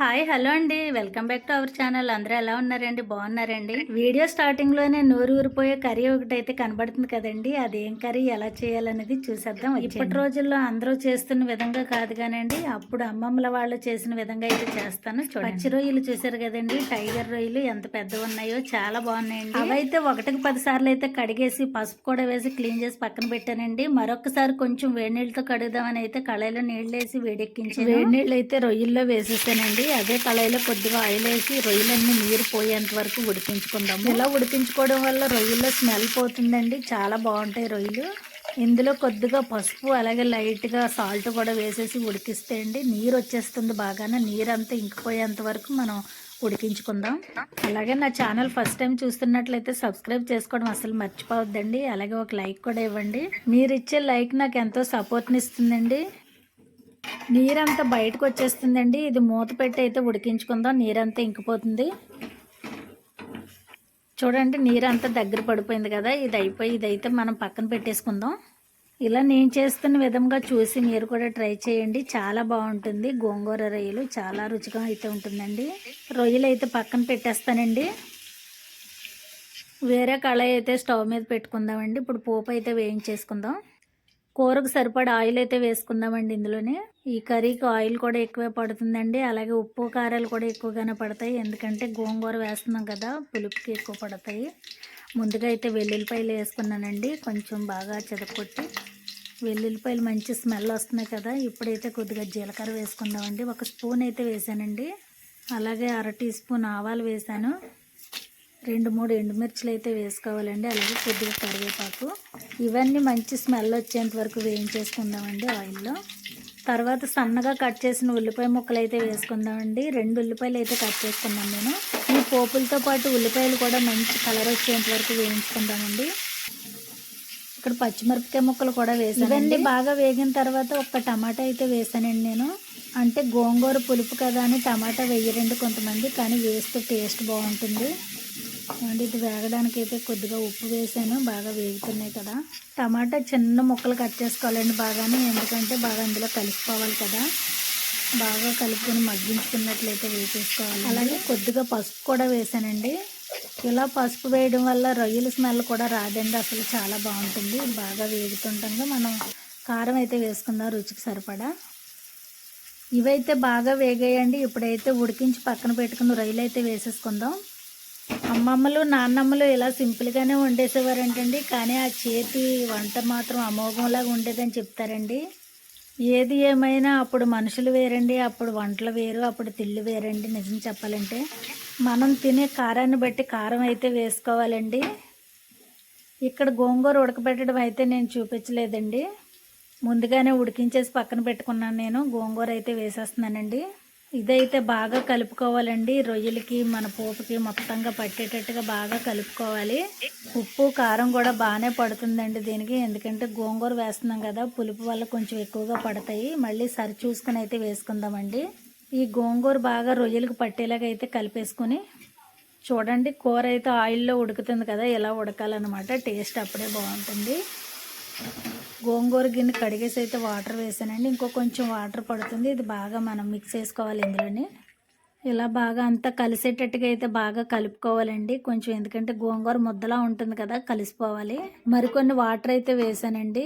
Hi hello అండి. Welcome back to our channel. అందరూ ఎలా ఉన్నారండి? బాగున్నారండి? వీడియో స్టార్టింగ్లోనే నోరు ఊరిపోయే కర్రీ ఒకటి అయితే కనబడుతుంది కదండి. అదేం కర్రీ ఎలా చేయాలనేది చూసేద్దాం. ఇప్పటి రోజుల్లో అందరూ చేస్తున్న విధంగా కాదు కానండి అప్పుడు అమ్మమ్మల వాళ్ళు చేసిన విధంగా అయితే చేస్తాను. పచ్చి రొయ్యలు చూసారు కదండి. టైగర్ రొయ్యలు ఎంత పెద్దగా ఉన్నాయో చాలా బాగున్నాయండి. అవైతే ఒకటికి పది సార్లు అయితే కడిగేసి పసుపు కూడా వేసి క్లీన్ చేసి పక్కన పెట్టానండి. మరొకసారి కొంచెం వేడి నీళ్ళతో కడుగుదామని అయితే కళాయిలో నీళ్ళు వేసి వేడెక్కించి వేడి నీళ్ళు అయితే రొయ్యల్లో వేసేసానండి. అదే కళాయిలో కొద్దిగా ఆయిల్ వేసి రొయ్యలన్నీ నీరు పోయేంత వరకు ఉడికించుకుందాము ఇలా ఉడికించుకోవడం వల్ల రొయ్యల్లో స్మెల్ పోతుందండి. చాలా బాగుంటాయి రొయ్యలు. ఇందులో కొద్దిగా పసుపు అలాగే లైట్గా సాల్ట్ కూడా వేసేసి ఉడికిస్తే అండి నీరు వచ్చేస్తుంది బాగానే. నీరు అంతా ఇంకిపోయేంత వరకు మనం ఉడికించుకుందాం. అలాగే నా ఛానల్ ఫస్ట్ టైం చూస్తున్నట్లయితే సబ్స్క్రైబ్ చేసుకోవడం అసలు మర్చిపోవద్దండి. అలాగే ఒక లైక్ కూడా ఇవ్వండి. మీరు ఇచ్చే లైక్ నాకు ఎంతో సపోర్ట్ని ఇస్తుందండి. నీరంతా బయటకు వచ్చేస్తుందండి ఇది మూత పెట్టి అయితే ఉడికించుకుందాం. నీరంతా ఇంకిపోతుంది. చూడండి నీరంతా దగ్గర పడిపోయింది కదా. ఇది అయిపోయి ఇదైతే మనం పక్కన పెట్టేసుకుందాం. ఇలా నేను చేస్తున్న విధంగా చూసి మీరు కూడా ట్రై చేయండి. చాలా బాగుంటుంది. గోంగూర రొయ్యలు చాలా రుచిగా అయితే ఉంటుందండి. రొయ్యలు అయితే పక్కన పెట్టేస్తానండి. వేరే కళాయి అయితే స్టవ్ మీద పెట్టుకుందామండి. ఇప్పుడు పోపు అయితే వేయించేసుకుందాం. కూరకు సరిపడా ఆయిల్ అయితే వేసుకుందామండి ఇందులోనే. ఈ కర్రీకి ఆయిల్ కూడా ఎక్కువే పడుతుందండి. అలాగే ఉప్పు కారాలు కూడా ఎక్కువగానే పడతాయి. ఎందుకంటే గోంగూర వేస్తున్నాం కదా పులుపుకి ఎక్కువ పడతాయి. ముందుగా అయితే వెల్లుల్లిపాయలు వేసుకున్నానండి. కొంచెం బాగా చెదకొట్టి వెల్లుల్లిపాయలు మంచి స్మెల్ వస్తున్నాయి కదా ఇప్పుడైతే కొద్దిగా జీలకర్ర వేసుకుందామండి. ఒక స్పూన్ అయితే వేసానండి. అలాగే అర టీ స్పూన్ ఆవాలు వేసాను. రెండు మూడు ఎండుమిర్చిలు అయితే వేసుకోవాలండి. అలాగే కొద్దిగా కరివేపాకు. ఇవన్నీ మంచి స్మెల్ వచ్చేంత వరకు వేయించేసుకుందామండి ఆయిల్లో. తర్వాత సన్నగా కట్ చేసిన ఉల్లిపాయ ముక్కలు అయితే వేసుకుందామండి. రెండు ఉల్లిపాయలు అయితే కట్ చేసుకున్నాం నేను. ఈ పోపులతో పాటు ఉల్లిపాయలు కూడా మంచి కలర్ వచ్చేంత వరకు వేయించుకుందామండి. ఇక్కడ పచ్చిమిరపకాయ ముక్కలు కూడా వేసాను ఇవన్నీ బాగా వేగిన తర్వాత ఒక టమాటా అయితే వేసానండి నేను. అంటే గోంగూర పులుపు కదా అని టమాటా వేయరండి కొంతమంది కానీ వేస్తే టేస్ట్ బాగుంటుంది. అండ్ ఇది వేగడానికి అయితే కొద్దిగా ఉప్పు వేసాను బాగా వేగుతున్నాయి కదా. టమాటా చిన్న ముక్కలు కట్ చేసుకోవాలండి బాగానే ఎందుకంటే బాగా అందులో కలిసిపోవాలి కదా. బాగా కలుపుకొని మగ్గించుకున్నట్లయితే వేసేసుకోవాలి. అలాగే కొద్దిగా పసుపు కూడా వేసానండి. ఇలా పసుపు వేయడం వల్ల రొయ్యల స్మెల్ కూడా రాదండి అసలు చాలా బాగుంటుంది. బాగా వేగుతుండగా మనం కారం అయితే వేసుకుందాం రుచికి సరిపడా. ఇవైతే బాగా వేగాయండి. ఇప్పుడైతే ఉడికించి పక్కన పెట్టుకున్న రొయ్యలు అయితే వేసేసుకుందాం. అమ్మమ్మలు నాన్నమ్మలు ఇలా సింపుల్గానే వండేసేవారంటండి. కానీ ఆ చేతి వంట మాత్రం అమోఘంలాగా ఉండేదని చెప్తారండి. ఏది ఏమైనా అప్పుడు మనుషులు వేరండి అప్పుడు వంటలు వేరు అప్పుడు తిళ్ళు వేరండి నిజం చెప్పాలంటే. మనం తినే కారాన్ని బట్టి కారం అయితే వేసుకోవాలండి. ఇక్కడ గోంగూర ఉడకబెట్టడం అయితే నేను చూపించలేదండి. ముందుగానే ఉడికించేసి పక్కన పెట్టుకున్నాను నేను. గోంగూర అయితే వేసేస్తున్నానండి. ఇదైతే బాగా కలుపుకోవాలండి. రొయ్యలకి మన పోపుకి మొత్తంగా పట్టేటట్టుగా బాగా కలుపుకోవాలి. ఉప్పు కారం కూడా బాగానే పడుతుందండి దీనికి. ఎందుకంటే గోంగూర వేస్తున్నాం కదా పులుపు వల్ల కొంచెం ఎక్కువగా పడతాయి. మళ్ళీ సరి చూసుకుని అయితే వేసుకుందామండి. ఈ గోంగూర బాగా రొయ్యలకు పట్టేలాగా అయితే కలిపేసుకుని చూడండి కూర అయితే ఆయిల్లో ఉడుకుతుంది కదా ఇలా ఉడకాలన్నమాట. టేస్ట్ అప్పుడే బాగుంటుంది. గోంగూర గిన్నె కడిగేసి అయితే వాటర్ వేసానండి. ఇంకో కొంచెం వాటర్ పడుతుంది. ఇది బాగా మనం మిక్స్ చేసుకోవాలి ఇందులోని. ఇలా బాగా అంతా కలిసేటట్టుగా అయితే బాగా కలుపుకోవాలండి. కొంచెం ఎందుకంటే గోంగూర ముద్దలా ఉంటుంది కదా కలిసిపోవాలి. మరికొన్ని వాటర్ అయితే వేసానండి.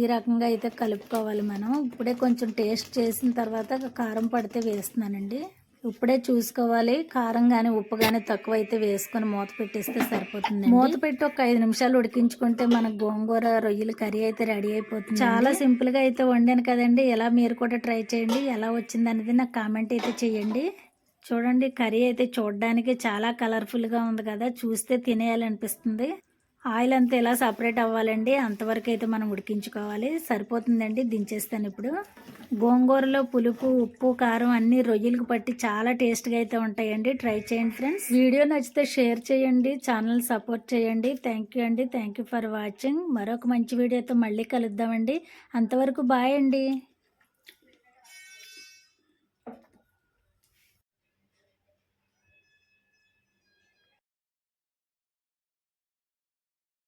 ఈ రకంగా అయితే కలుపుకోవాలి మనం. ఇప్పుడే కొంచెం టేస్ట్ చేసిన తర్వాత కారం పడితే వేస్తున్నానండి. ఇప్పుడే చూసుకోవాలి. కారం కానీ ఉప్పు కానీ తక్కువ అయితే వేసుకొని మూత పెట్టేస్తే సరిపోతుంది మూత పెట్టి ఒక ఐదు నిమిషాలు ఉడికించుకుంటే మన గోంగూర రొయ్యల కర్రీ అయితే రెడీ అయిపోతుంది చాలా సింపుల్గా అయితే వండాను కదండి. ఎలా మీరు కూడా ట్రై చేయండి. ఎలా వచ్చింది అనేది నాకు కామెంట్ అయితే చేయండి. చూడండి కర్రీ అయితే చూడడానికి చాలా కలర్ఫుల్గా ఉంది కదా. చూస్తే తినేయాలనిపిస్తుంది. ఆయిల్ అంతా ఎలా సపరేట్ అవ్వాలండి అంతవరకు అయితే మనం ఉడికించుకోవాలి. సరిపోతుందండి దించేస్తాను ఇప్పుడు. గోంగూరలో పులుపు ఉప్పు కారం అన్నీ రొయ్యలకు పట్టి చాలా టేస్ట్గా అయితే ఉంటాయండి. ట్రై చేయండి ఫ్రెండ్స్. వీడియో నచ్చితే షేర్ చేయండి ఛానల్ సపోర్ట్ చేయండి. థ్యాంక్ యూ అండి. Thank you for watching. మరొక మంచి వీడియోతో మళ్ళీ కలుద్దామండి. అంతవరకు బాయ్ అండి.